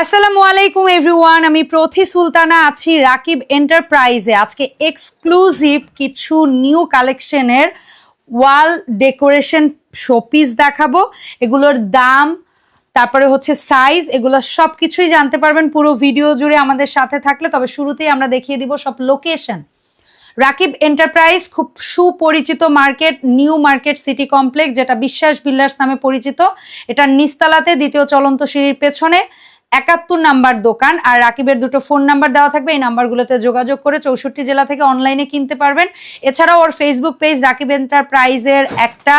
আসসালামু আলাইকুম এভরিওয়ান আমি প্রথি সুলতানা আছি রাকিব এন্টারপ্রাইজে। আজকে এক্সক্লুসিভ কিছু নিউ কালেকশনের ওয়াল ডেকোরেশন শোপিস দেখাবো। এগুলোর দাম, তারপরে হচ্ছে সাইজ এগুলো সব কিছুই জানতে পারবেন। পুরো ভিডিও জুড়ে আমাদের সাথে থাকলে, তবে শুরুতেই আমরা দেখিয়ে দিব সব লোকেশন রাকিব এন্টারপ্রাইজ, খুব সুপরিচিত market new market city complex যেটা বিশ্বাস বিল্ডার্স নামে পরিচিত। এটা নিস্তালাতে দ্বিতীয় চলন্ত সিঁড়ির পেছনে। একাত্তর নাম্বার দোকান আর রাকিবের দুটো ফোন নাম্বার দেওয়া থাকবে। এই নাম্বারগুলোতে যোগাযোগ করে চৌষট্টি জেলা থেকে অনলাইনে কিনতে পারবেন। এছাড়াও ওর ফেসবুক পেজ রাকিব এন্টারপ্রাইজের একটা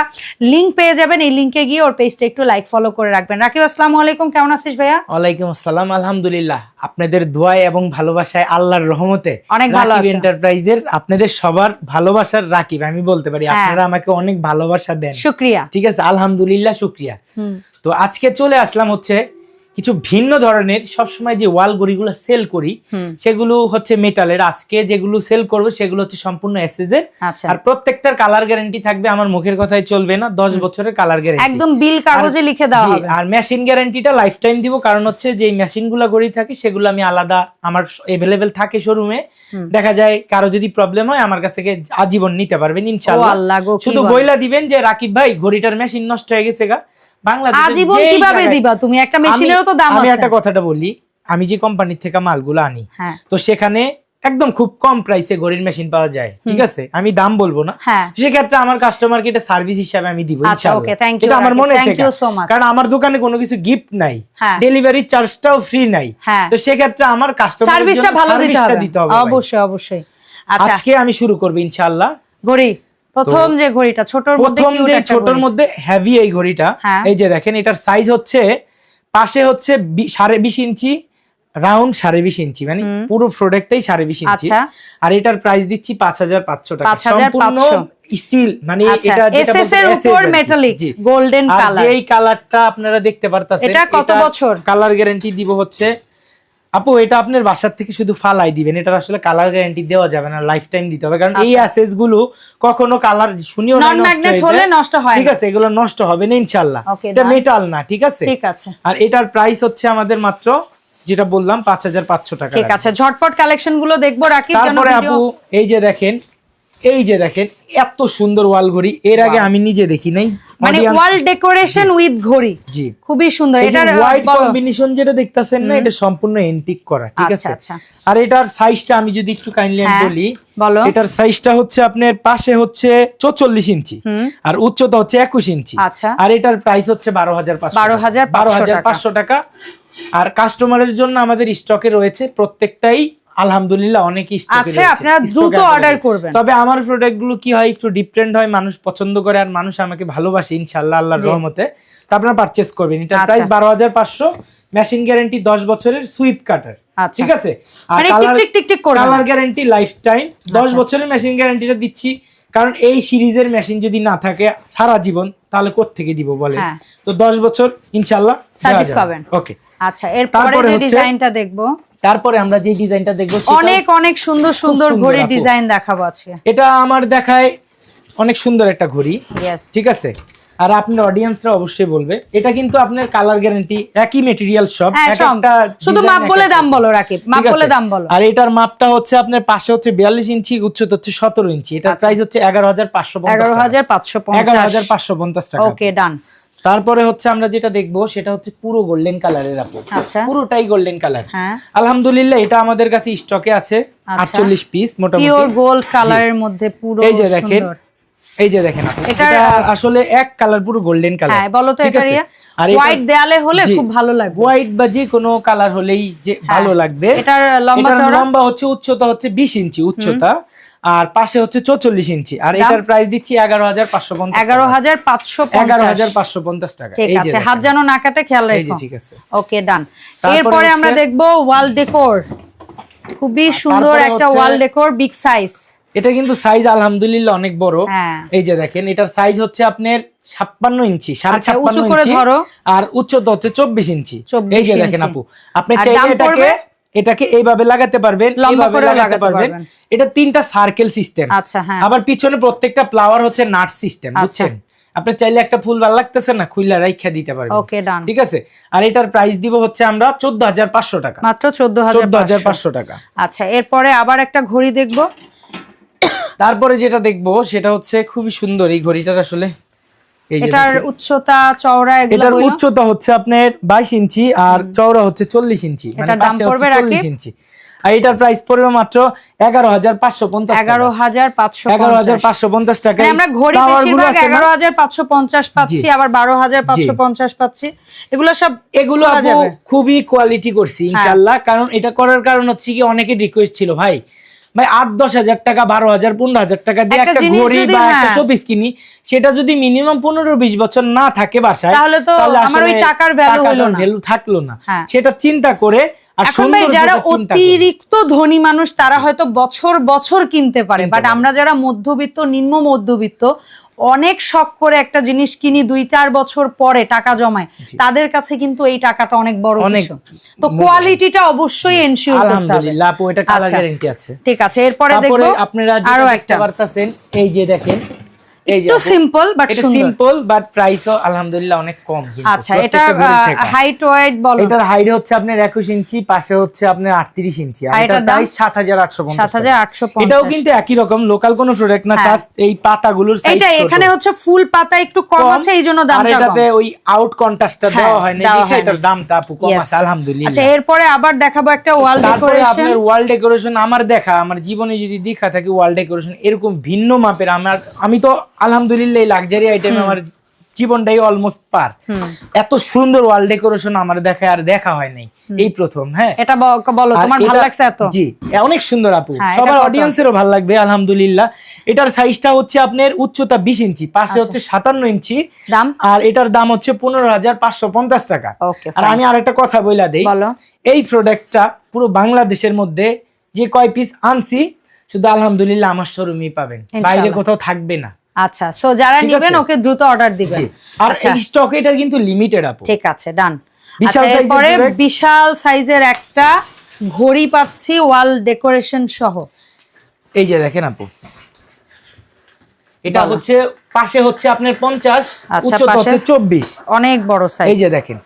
লিঙ্ক পেয়ে যাবেন। এই লিঙ্কে গিয়ে ওর পেজটা একটু লাইক ফলো করে রাখবেন। রাকিব আসসালাম আলাইকুম। কেমন আছিস ভাইয়া? ওয়ালাইকুম আসসালাম। আলহামদুলিল্লাহ। আপনাদের দোয়ায় এবং ভালোবাসায় আল্লাহর রহমতে অনেক ভালো এন্টারপ্রাইজের আপনাদের সবার ভালোবাসার রাকিব আমি বলতে পারি। হ্যাঁ। আপনারা আমাকে অনেক ভালোবাসা দেন। শুক্রিয়া। ঠিক আছে? আলহামদুলিল্লাহ শুক্রিয়া। তো আজকে চলে আসলাম হচ্ছে কিছু ভিন্ন ধরনের সবসময় যে ওয়াল গড়িগুলো সেল করি সেগুলো হচ্ছে মেটালের। আজকে যেগুলো সেল করব সেগুলো হচ্ছে সম্পূর্ণ এসএস এর। আচ্ছা। আর প্রত্যেকটার কালার গ্যারান্টি থাকবে আমার মুখের কথায় চলবে না দশ বছরের কালার গ্যারান্টি একদম বিল কাগজে লিখে দেওয়া হবে। আর মেশিন গ্যারান্টিটা লাইফ টাইম দিব কারণ হচ্ছে যে মেশিনগুলা গড়ি থাকে সেগুলো আমি আলাদা আমার এভেলেবেল থাকে শোরুমে দেখা যায় কারও যদি প্রবলেম হয় আমার কাছ থেকে আজীবন নিতে পারবেন ইনশাআল্লাহ। শুধু বইলা দিবেন যে রাকিব ভাই ঘড়িটার মেশিন নষ্ট হয়ে গেছে গা। আজীবন কীভাবে দিবা? তুমি একটা মেশিনেরও তো দাম আমি একটা কথাটা বলি আমি যে কোম্পানির থেকে মালগুলো আনি হ্যাঁ। তো সেখানে একদম খুব কম প্রাইসে ঘড়ির মেশিন পাওয়া যায় ঠিক আছে? আমি দাম বলব না। হ্যাঁ। সেক্ষেত্রে আমার কাস্টমারকে এটা সার্ভিস হিসাবে আমি দিব আচ্ছা এটা আমার মনে থেকে। কারণ আমার দোকানে কোনো কিছু গিফট নাই ডেলিভারি চার্জটাও ফ্রি নাই। হ্যাঁ। তো সেক্ষেত্রে আমার কাস্টমার সার্ভিসটা ভালো দিতে হবে। অবশ্যই অবশ্যই। আচ্ছা। আজকে আমি শুরু করব ইনশাআল্লাহ। ঘড়ি। প্রথম যে ঘড়িটা ছোটর মধ্যে প্রথম যে ছোটর মধ্যে হেভি এই ঘড়িটা হ্যাঁ। এই যে দেখেন এটার সাইজ হচ্ছে পাশে হচ্ছে সাড়ে বিশ ইঞ্চি রাউন্ড সাড়ে বিশ ইঞ্চি মানে পুরো প্রোডাক্টটাই সাড়ে বিশ ইঞ্চি। আচ্ছা। আর এটার প্রাইস দিচ্ছি পাঁচ হাজার পাঁচশো টাকা। 5,500 স্টিল মানে আচ্ছা। এটা এসএস এর উপর। মেটালিক গোল্ডেন কালার যেই কালারটা আপনারা দেখতে পারতাছেন এটা কত বছর? কালার গ্যারান্টি দিব হচ্ছে আপু এটা আপনার বাসার থেকে শুধু ফালাই দিবেন এটা আসলে কালার গ্যারান্টি দেওয়া যাবে না লাইফ টাইম দিতে হবে। কারণ এই আচ্ছা। অ্যাসেসগুলো কখনো কালার শুনিও না ম্যাগনেট হয়ে হলে যায়। নষ্ট হয় ঠিক আছে এগুলো নষ্ট হবে না ইনশাল্লাহ এটা মেটাল না ঠিক আছে? ঠিক আছে। আর এটার প্রাইস হচ্ছে আমাদের মাত্র যেটা বললাম পাঁচ হাজার পাঁচশো টাকা ঠিক আছে ঝটপট কালেকশনগুলো দেখব রাখি তারপরে আপু এই যে দেখেন এই যে দেখেন এত সুন্দর ওয়াল ঘড়ি। এর আগে আমি নিজে দেখি নাই। মানে ওয়াল ডেকোরেশন উইথ ঘড়ি। জি। খুবই সুন্দর। এটার হোয়াইট কম্বিনেশন যেটা দেখতাছেন না এটা সম্পূর্ণ এন্টিক করা ঠিক আচ্ছা, আছে? আচ্ছা। আর এটার সাইজটা আমি যদি একটু কাইন্ডলি হ্যাঁ, বলি বলো। এটার সাইজটা হচ্ছে আপনার পাশে হচ্ছে চৌচল্লিশ ইঞ্চি আর উচ্চতা হচ্ছে একুশ ইঞ্চি। আচ্ছা। আর এটার প্রাইস হচ্ছে বারো হাজার পাঁচশো 12,500 বারো হাজার পাঁচশো টাকা। আর কাস্টমারের জন্য আমাদের স্টকে রয়েছে প্রত্যেকটাই আলহামদুলিল্লাহ অনেক স্টকে আছে আপনারা দ্রুত অর্ডার করবেন। তবে আমার প্রোডাক্টগুলো কি হয় একটু ডিফারেন্ট হয় মানুষ পছন্দ করে আর মানুষ আমাকে ভালোবাসে ইনশাল্লাহ আল্লাহর রহমতে। তো আপনারা পারচেস করবেন। আচ্ছা। প্রাইস বারো হাজার পাঁচশো মেশিন গ্যারান্টি দশ বছরের সুইপ কাটার আচ্ছা। ঠিক আছে? আর colour tick tick tick tick colour guarantee life time দশ আচ্ছা। বছরের মেশিন গ্যারান্টিটা দিচ্ছি। কারণ এই সিরিজের মেশিন যদি না থাকে সারা জীবন তাহলে থেকে দিব বলে হ্যাঁ। তো দশ বছর ইনশাল্লাহ Service পাবেন। ওকে আচ্ছা এরপরে ডিজাইনটা দেখব। তারপরে আমরা যে ডিজাইনটা দেখব অনেক অনেক সুন্দর সুন্দর ঘড়ির ডিজাইন দেখাবো আজকে। এটা আমার দেখায় অনেক সুন্দর একটা ঘড়ি। ঠিক আছে? আর আপনার অডিয়েন্সরা অবশ্যই বলবে এটা কিন্তু আপনার কালার গ্যারান্টি একই মেটেরিয়াল সব হ্যাঁ সব। একটা শুধু মাপ বলে দাম বলো রাকিব। মাপ বলে দাম বলো। আর এটার মাপটা হচ্ছে আপনার পাশে হচ্ছে বিয়াল্লিশ ইঞ্চি উচ্চতা হচ্ছে সতেরো ইঞ্চি। এটার আচ্ছা। প্রাইস হচ্ছে এগারো হাজার পাঁচশো এগারো হাজার পাঁচশো এগারো হাজার পঞ্চাশ পাঁচশো পঞ্চাশ টাকা। ওকে ডান তারপরে হচ্ছে আমরা যেটা দেখব সেটা হচ্ছে পুরো গোল্ডেন কালারের আপু। আচ্ছা। পুরোটাই গোল্ডেন কালার হ্যাঁ। আলহামদুলিল্লাহ এটা আমাদের কাছে স্টকে আছে আচ্ছা। আটচল্লিশ পিস মোটামুটি। গোল্ড কালারের মধ্যে পুরো এই যে দেখেন, এই যে দেখেন এটা আসলে এক কালার পুরো গোল্ডেন কালার হ্যাঁ বলো তো এটা আর হোয়াইট দেয়ালে হলে খুব ভালো লাগবে। হোয়াইট বা যে কোনো কালার হলেই যে ভালো লাগবে। এটার লম্বা লম্বা হচ্ছে উচ্চতা হচ্ছে বিশ ইঞ্চি উচ্চতা। আর পাশে হচ্ছে চৌচল্লিশ ইঞ্চি। আর? এটার প্রাইস দিচ্ছি এগারো হাজার পাঁচশো পঞ্চাশ এগারো হাজার পাঁচশো এগারো হাজার পাঁচশো পঞ্চাশ টাকা। ঠিক আছে হাত যেন না কাটে খেয়াল এই ঠিক আছে। ওকে ডান এরপরে আমরা দেখব ওয়াল ডেকোর খুবই সুন্দর একটা ওয়াল ডেকোর বিগ সাইজ এটা কিন্তু সাইজ আলহামদুলিল্লাহ অনেক বড়। হ্যাঁ। এই যে দেখেন এটার সাইজ হচ্ছে আপনার ছাপ্পান্ন ইঞ্চি সাড়ে আচ্ছা, ছাপ্পান্ন ইঞ্চি। ধরো। আর উচ্চতা হচ্ছে চব্বিশ ইঞ্চি। এই যে দেখেন আপু। আপনি চাইলে এটাকে? এটাকে এইভাবে লাগাতে পারবেন এইভাবে লাগাতে পারবেন। এটা তিনটা সার্কেল সিস্টেম আচ্ছা হ্যাঁ। আবার পিছনে প্রত্যেকটা ফ্লাওয়ার হচ্ছে নাট সিস্টেম আচ্ছা। বুঝছেন? আপনি চাইলে একটা ফুল ভালো লাগতেছে না খুইলা রাইখা দিতে পারবেন। ওকে ডান ঠিক আছে? আর এটার প্রাইস দিব হচ্ছে আমরা চোদ্দ হাজার পাঁচশো টাকা। মাত্র চোদ্দ হাজার চোদ্দ হাজার পাঁচশো টাকা। আচ্ছা এরপরে আবার একটা ঘড়ি দেখব। তারপরে যেটা দেখব সেটা হচ্ছে খুবই সুন্দর এই ঘড়িটার আসলে। এটার উচ্চতা চওড়া এগুলো এটার উচ্চতা হচ্ছে আপনার বাইশ ইঞ্চি আর চওড়া হচ্ছে চল্লিশ ইঞ্চি মানে দাম পড়বে হচ্ছে চল্লিশ রাকিব? ইঞ্চি। আর এটার প্রাইস পড়বে মাত্র এগারো হাজার পাঁচশো পঞ্চাশ এগারো হাজার পাঁচশো এগারো হাজার পাঁচশো পঞ্চাশ টাকা। মানে আমরা ঘড়ি বেশিরভাগ এগারো হাজার পাঁচশো পঞ্চাশ পাচ্ছি আবার বারো হাজার পাঁচশো পঞ্চাশ পাচ্ছি। এগুলো সব এগুলো আপু খুবই কোয়ালিটি করছি ইনশাল্লাহ কারণ এটা করার কারণ হচ্ছে কি অনেকে রিকোয়েস্ট ছিল ভাই। ভাই আট দশ হাজার টাকা বারো হাজার পনেরো হাজার টাকা দিয়ে একটা ঘড়ি বা একটা হ্যাঁ। শোপিস কিনি সেটা যদি মিনিমাম পনেরো বিশ বছর না থাকে বাসায় তাহলে তো আমার ওই টাকার value হলো না। ভ্যালু থাকল না হ্যাঁ। সেটা চিন্তা করে আর এখন ভাই যারা অতিরিক্ত ধনী মানুষ তারা হয়তো বছর বছর কিনতে পারে বাট আমরা যারা মধ্যবিত্ত নিম্ন মধ্যবিত্ত অনেক শখ করে একটা জিনিস কিনি দুই চার বছর পরে টাকা জমায় তাদের কাছে কিন্তু এই টাকাটা অনেক বড় অনেক তো কোয়ালিটিটা অবশ্যই এনশিওর করতে হবে। আলহামদুলিল্লাহ আপু এটা কালার আচ্ছা। গ্যারান্টি আছে। ঠিক আছে এরপরে আপনারা আরও একটা। বার্তা এই যে দেখেন একটু সিম্পল বাট সিম্পল বাট প্রাইসও আলহামদুলিল্লাহ অনেক কম আচ্ছা এটা। হাইট ওয়েট বলো। এটার হাইট হচ্ছে আপনার একুশ ইঞ্চি পাশে হচ্ছে আপনার আটত্রিশ ইঞ্চি। আর এটার প্রাইস এটাও কিন্তু একই রকম লোকাল কোনো প্রোডাক্ট না হ্যাঁ। এই পাতাগুলোর সাইজ এটা এখানে হচ্ছে ফুল পাতা একটু কম আছে এই জন্য আর এটাতে ওই আউট কন্ট্রাস্টটা হ্যাঁ, দেওয়া হয় না এটার দামটা আপু কম আছে আলহামদুলিল্লাহ। আচ্ছা এরপরে আবার দেখাবো একটা ওয়াল ডেকোরেশন আপনার ওয়াল ডেকোরেশন আমার দেখা আমার জীবনে যদি দেখা থাকে ওয়াল ডেকোরেশন এরকম ভিন্ন মাপের আমার আমি তো আলহামদুলিল্লাহ লাক্সারি আইটেম আমার জীবনটাই অলমোস্ট পার। এত সুন্দর ওয়াল ডেকোরেশন আমার দেখা আর দেখা হয় নাই। এই প্রথম হ্যাঁ। এটা বলো তোমার ভালো লাগছে এত? জি অনেক সুন্দর আপু। হ্যাঁ, সবার অডিয়েন্সেরও ভালো লাগবে আলহামদুলিল্লাহ। এটার সাইজটা হচ্ছে আপনার উচ্চতা বিশ ইঞ্চি পাশে হচ্ছে সাতান্ন ইঞ্চি। দাম? আর এটার দাম হচ্ছে পনেরো হাজার পাঁচশো পঞ্চাশ টাকা। ওকে আর আমি আরেকটা কথা বইলা দেই। বলো। এই প্রোডাক্টটা পুরো বাংলাদেশের মধ্যে যে কয় পিস আনছি শুধু আলহামদুলিল্লাহ আমার শোরুমই পাবেন। বাইরে কোথাও থাকবে না। আচ্ছা সো যারা নেবেন ওকে দ্রুত অর্ডার দিবেন। আর আচ্ছা। এই স্টক এটা কিন্তু লিমিটেড আপু। ঠিক আছে ডান বিশাল আচ্ছা এরপরে বিশাল সাইজের একটা ঘড়ি পাচ্ছি ওয়াল ডেকোরেশন সহ। এই যে দেখেন আপু। এটা হচ্ছে পাশে হচ্ছে আপনার পঞ্চাশ আচ্ছা, উচ্চতা পাশে? হচ্ছে চব্বিশ। অনেক বড় সাইজ এই যে দেখেন।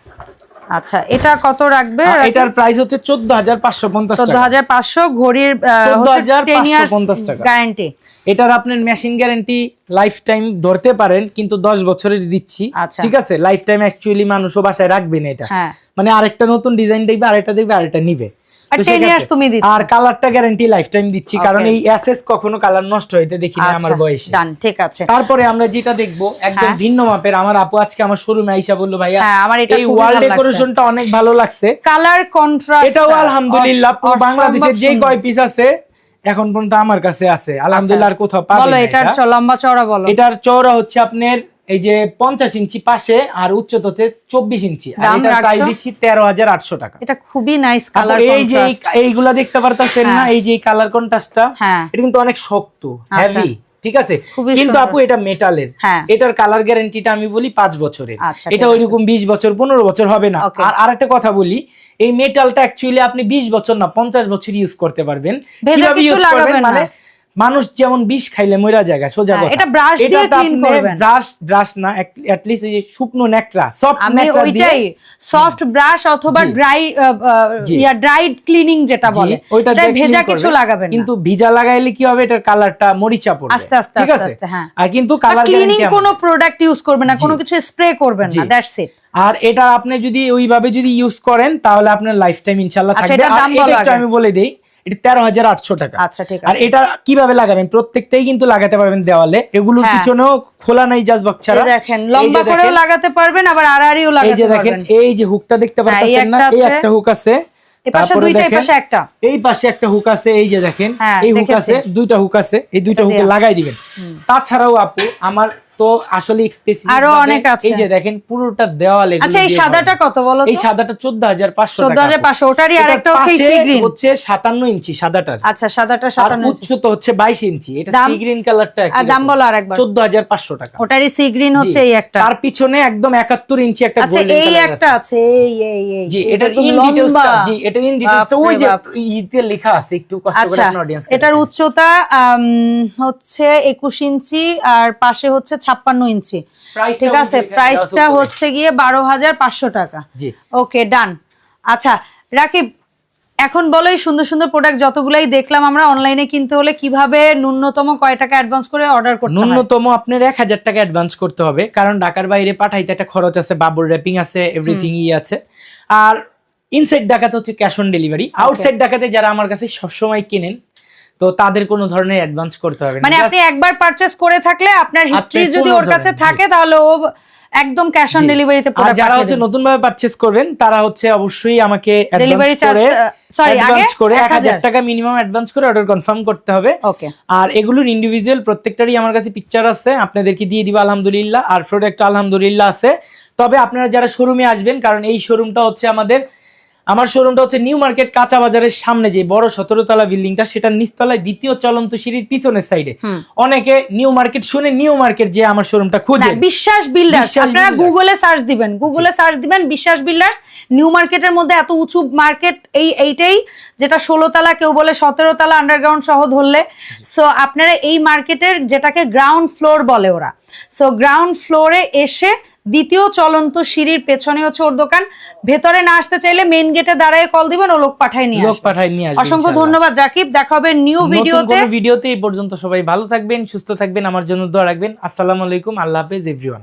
আচ্ছা এটা কত রাখবে? এটার প্রাইস হচ্ছে চোদ্দ হাজার পাঁচশো পঞ্চাশ চোদ্দ টাকা হাজার পাঁচশো ঘড়ির 14,550 টাকা। গ্যারান্টি এটার আপনার মেশিন গ্যারান্টি লাইফ টাইম ধরতে পারেন কিন্তু দশ বছরের দিচ্ছি। আচ্ছা। ঠিক আছে? লাইফ টাইম অ্যাকচুয়ালি মানুষও বাসায় রাখবে না এটা। হ্যাঁ। মানে আরেকটা নতুন ডিজাইন দেখবে আরেকটা দেখবে আরেকটা নিবে। আর তো 10 সেক্ষেত্রে- years তুমি দিচ্ছ। আর কালারটা গ্যারান্টি লাইফ টাইম দিচ্ছি কারণ এই অ্যাসেস কখনো কালার নষ্ট হইতে দেখি না আমার বয়সে। ডান আচ্ছা, ঠিক আছে। তারপরে আমরা যেটা দেখব একদম হ্যাঁ। ভিন্ন মাপের আমার আপু আজকে আমার শোরুমে আইসা বলল ভাইয়া হ্যাঁ, আমার এটা এই ওয়াল ডেকোরেশনটা অনেক ভালো লাগছে। কালার কন্ট্রাস্ট এটাও আলহামদুলিল্লাহ পুরো বাংলাদেশের যে কয় পিস আছে এখন পর্যন্ত আমার কাছে আছে। আলহামদুলিল্লাহ আর কোথাও পাবেন এটার এটা। লম্বা চওড়া বলো। এটার চওড়া হচ্ছে আপনার এই যে পঞ্চাশ ইঞ্চি পাশে আর উচ্চতা হচ্ছে চব্বিশ ইঞ্চি। আর প্রাইস দিচ্ছি তেরো হাজার আটশো টাকা। এটা খুবই নাইস কালার এই যে এইগুলা দেখতে পারতেছেন না হ্যাঁ। এই যে কালার কন্ট্রাস্টটা হ্যাঁ। এটা কিন্তু অনেক শক্ত হেভি ঠিক আছে? কিন্তু আপু এটা মেটালের হ্যাঁ। এটার কালার গ্যারান্টিটা আমি বলি পাঁচ বছরের। আচ্ছা, এটা ওইরকম বিশ বছর পনেরো বছর হবে না। Okay. আর আরেকটা কথা বলি এই মেটালটা অ্যাকচুয়ালি আপনি বিশ বছর না পঞ্চাশ বছর ইউজ করতে পারবেন। কীভাবে ইউজ করবেন? মানে মানুষ যেমন বিষ খাইলে মরা জায়গা সোজা হ্যাঁ, কথা। এটা brush দিয়ে clean করবেন। ব্রাশ ব্রাশ না অ্যাটলিস্ট এই শুকনো নেকড়া সফট আমি দিয়ে ওইটাই সফট ব্রাশ অথবা ড্রাই ইয়া ক্লিনিং যেটা বলে ওইটা ভেজা কিছু লাগাবেন না। কিন্তু ভিজা লাগাইলে কি হবে? এটার কালারটা মরিচা পড়বে। আস্তে আস্তে ঠিক আছে? হ্যাঁ। আর কিন্তু কালার ক্লিনিং কোনো প্রোডাক্ট ইউজ করবেন না কোনো কিছু স্প্রে করবেন না দ্যাটস ইট আর এটা আপনি যদি ওইভাবে যদি ইউজ করেন তাহলে আপনার লাইফ টাইম ইনশাল্লাহ থাকবে। আর এটা। আমি বলে দেই এটা তেরো হাজার আটশো টাকা। আচ্ছা ঠিক আর এটা কীভাবে লাগাবেন? প্রত্যেকটাই কিন্তু লাগাতে পারবেন দেওয়ালে। এগুলোর হ্যাঁ। পিছনেও খোলা নাই জাজ বক্স দেখেন লম্বা করেও লাগাতে পারবেন আবার আড়াআড়িও এই যে দেখেন এই যে হুকটা দেখতে হ্যাঁ, পাচ্ছেন না একটা এই একটা হুক আছে। এই পাশে দুইটা এই পাশে একটা। এই পাশে একটা হুক আছে এই যে দেখেন হ্যাঁ, এই হুক আছে দুইটা হুক আছে এই দুইটা হুকে লাগাই দিবেন। তাছাড়াও আপু আমার তো আসলে স্পেসিফিক আরও অনেক আছে। এই যে দেখেন পুরোটা দেওয়ালে আচ্ছা এই সাদাটা কত বলো এই সাদাটা চোদ্দ হাজার পাঁচশো চোদ্দ হাজার পাঁচশো ওটারই আরেকটা হচ্ছে সি গ্রিন হচ্ছে সাতান্ন ইঞ্চি সাদাটার। আচ্ছা সাদাটা আর সাতান্ন ইঞ্চি। উচ্চতা হচ্ছে বাইশ ইঞ্চি। এটা? সি গ্রিন কালারটা আর দাম বলো আরেকবার। চোদ্দ হাজার পাঁচশো টাকা। ওটারই সি গ্রিন হচ্ছে এই একটা। তার পিছনে একদম একাত্তর ইঞ্চি একটা আচ্ছা এই একটা আছে। এই এই এই। জি একদম ইন ডিটেইলসটা জি এটার ইন ডিটেইলসটা ওই যে ইতে লেখা আছে একটু কষ্ট করে আচ্ছা আপনার অডিয়েন্স এটার উচ্চতা হচ্ছে একুশ ইঞ্চি আর পাশে হচ্ছে ছাপ্পান্ন ইঞ্চি। ঠিক আছে প্রাইসটা। হচ্ছে গিয়ে বারো হাজার পাঁচশো টাকা। জি। ওকে ডান আচ্ছা রাকিব এখন বলো এই সুন্দর সুন্দর প্রোডাক্ট যতগুলাই দেখলাম আমরা অনলাইনে কিনতে হলে কীভাবে ন্যূনতম কয় টাকা অ্যাডভান্স করে অর্ডার করতে ন্যূনতম আপনার এক হাজার টাকা অ্যাডভান্স করতে হবে কারণ ঢাকার বাইরে পাঠাইতে একটা খরচ আছে বাবুর র্যাপিং আছে এভরিথিং ই আছে। আর ইনসাইড ঢাকাতে হচ্ছে ক্যাশ অন ডেলিভারি আউটসাইড ঢাকাতে যারা আমার কাছে সবসময় কেনেন তো তাদের কোনো ধরনের অ্যাডভান্স করতে হবে মানে আপনি একবার পারচেস করে থাকলে আপনার হিস্ট্রি যদি ওর কাছে থাকে তাহলে ও একদম ক্যাশ অন। ডেলিভারিতে আর যারা হচ্ছে নতুন ভাবে পারচেস করবেন তারা হচ্ছে অবশ্যই আমাকে ডেলিভারি আহ, sorry, আগে অ্যাডভান্স করে 1000 এক হাজার। টাকা মিনিমাম অ্যাডভান্স করে অর্ডার কনফার্ম করতে হবে। ওকে আর এগুলোর ইন্ডিভিজুয়াল প্রত্যেকটারই আমার কাছে পিকচার আছে আপনাদেরকে দিয়ে দিব আলহামদুলিল্লাহ। আর প্রোডাক্ট আলহামদুলিল্লাহ আছে। তবে আপনারা যারা শোরুমে আসবেন কারণ এই শোরুমটা হচ্ছে আমাদের আমার শোরুমটা হচ্ছে নিউ মার্কেট কাঁচা বাজারের সামনে যে বড় সতেরো তলা বিল্ডিংটা সেটা নিচতলায় দ্বিতীয় চলন্ত সিঁড়ির পিছনের সাইডে অনেকে নিউ মার্কেট শুনে নিউ মার্কেট যে আমার শোরুমটা খুঁজে। বিশ্বাস বিল্ডার্স আপনারা গুগলে সার্চ দিবেন গুগলে সার্চ দিবেন বিশ্বাস বিল্ডার্স নিউ মার্কেটের মধ্যে এত উঁচু মার্কেট এই এইটাই যেটা ষোলো তালা কেউ বলে সতেরো তালা আন্ডারগ্রাউন্ড সহ ধরলে। সো আপনারা এই মার্কেটের যেটাকে গ্রাউন্ড ফ্লোর বলে ওরা। সো গ্রাউন্ড ফ্লোরে এসে দ্বিতীয় চলন্ত সিঁড়ির পেছনে হচ্ছে ওর দোকান। ভেতরে না আসতে চাইলে মেন গেটে দাঁড়ায় কল দিবেন ও লোক পাঠায় নিয়ে লোক পাঠায় নিয়ে আসবে অসংখ্য ধন্যবাদ রাকিব। দেখা হবে নিউ ভিডিওতে ভিডিওতে এই পর্যন্ত সবাই ভালো থাকবেন সুস্থ থাকবেন আমার জন্য দোয়া রাখবেন। আসসালামু আলাইকুম আল্লাহ হাফেজ এভরিওয়ান